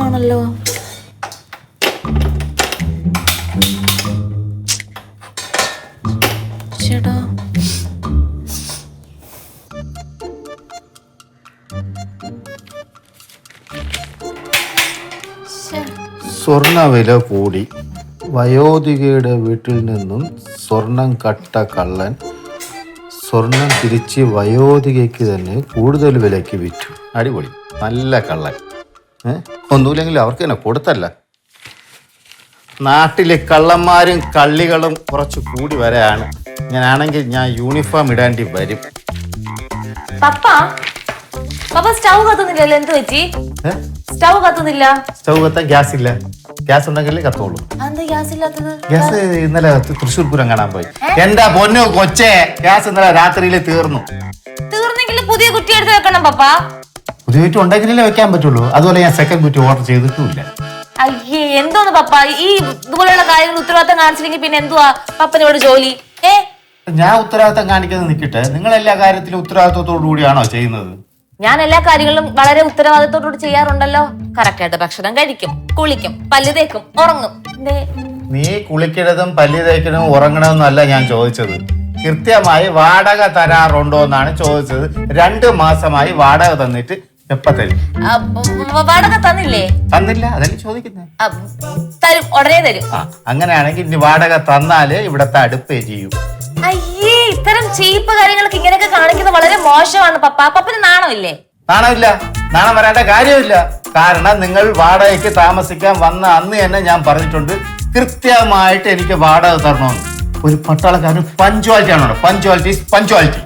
ആണല്ലോ. ചേട്ടാ. ആണല്ലോ സ്വർണ വില കൂടി. വയോധികയുടെ വീട്ടിൽ നിന്നും സ്വർണം കട്ട കള്ളൻ സ്വർണം തിരിച്ച് വയോധികയ്ക്ക് തന്നെ കൂടുതൽ വിലയ്ക്ക് വിറ്റു. അടിപൊളി. നല്ല കള്ളൻ. ഏ? ഒന്നുമില്ലെങ്കിൽ അവർക്ക് തന്നെ കൊടുത്തല്ല. നാട്ടിലെ കള്ളന്മാരും കള്ളികളും കുറച്ച് കൂടി വരെയാണ്. ഞാനാണെങ്കിൽ ഞാൻ യൂണിഫോം ഇടേണ്ടി വരും. പപ്പ പപ്പ സ്റ്റൗ കത്തുന്നില്ലല്ലോ? എന്ത് പറ്റി? ഏ? സ്റ്റൗ കത്തുന്നില്ല? സ്റ്റൗ കത്താൻ ഗ്യാസ് ഇല്ല ഗ്യാസ് ഉണ്ടെങ്കിലേ ഗ്യാസ് ഇല്ലാത്തത്? ഗ്യാസ് ഇന്നലെ തൃശ്ശൂർ പൂരം കാണാൻ പോയി. എന്താ പൊന്നു കൊച്ചേ ഗ്യാസ് ഇന്നലെ രാത്രിയിൽ തീർന്നു. തീർന്നെങ്കിൽ പുതിയ കുറ്റി എടുത്ത് വെക്കണം പപ്പ. പുതിയ ഉണ്ടെങ്കിലേ വെക്കാൻ പറ്റുള്ളൂ. അതുപോലെ ഞാൻ സെക്കൻഡ് കുറ്റി ഓർഡർ ചെയ്തിട്ടുമില്ല. അയ്യേ എന്തോന്ന് പപ്പ? ഈ ഇതുപോലെയുള്ള കാര്യങ്ങൾ ഉത്തരവാദിത്തം കാണിച്ചില്ലെങ്കിൽ പിന്നെ എന്തുവാ? പപ്പനോട് ജോലി. ഏ? ഞാൻ ഉത്തരവാദിത്തം കാണിക്കുന്നത് നിൽക്കട്ടെ. നിങ്ങൾ എല്ലാ കാര്യത്തിലും ഉത്തരവാദിത്തത്തോടു കൂടിയാണോ ചെയ്യുന്നത്? ഞാൻ എല്ലാ കാര്യങ്ങളിലും വളരെ ഉത്തരവാദിത്തോടുകൂടി ചെയ്യാറുണ്ടല്ലോ. കറക്റ്റായിട്ട് ഭക്ഷണം കഴിക്കും കുളിക്കും പല്ല് തേക്കും ഉറങ്ങും. നീ കുളിക്കണതും പല്ല് തേക്കണതും ഉറങ്ങണമെന്നല്ല ഞാൻ ചോദിച്ചത്. കൃത്യമായി വാടക തരാറുണ്ടോ എന്നാണ് ചോദിച്ചത്. രണ്ട് മാസമായി വാടക തന്നിട്ട് എപ്പ തരും ആ, വ- വാടക തന്നില്ലേ? തന്നില്ല അതല്ലേ ചോദിക്കുന്നത് ആ, തരും ഉടനെ തരും. ആ അങ്ങനെയാണെങ്കിൽ ഇനി വാടക തന്നാലേ ഇവിടത്തെ അടുപ്പേ ചെയ്യൂ. അയ്യേ ഇത്തരം ചീപ്പ് കാര്യങ്ങളൊക്കെ ഇങ്ങനെയൊക്കെ കാണിക്കുന്നത് വളരെ മോശമാണ് പപ്പ. പപ്പന് നാണമില്ലേ? നാണമില്ല. നാണം വരേണ്ട കാര്യമില്ല. കാരണം നിങ്ങൾ വാടകയ്ക്ക് താമസിക്കാൻ വന്ന അന്ന് തന്നെ ഞാൻ പറഞ്ഞിട്ടുണ്ട് കൃത്യമായിട്ട് എനിക്ക് വാടക തരണമെന്ന്. ഒരു പട്ടാളക്കാരൻ പഞ്ച്വാലിറ്റി ആണോ പഞ്ച്വാലിറ്റി പഞ്ച്വാലിറ്റി.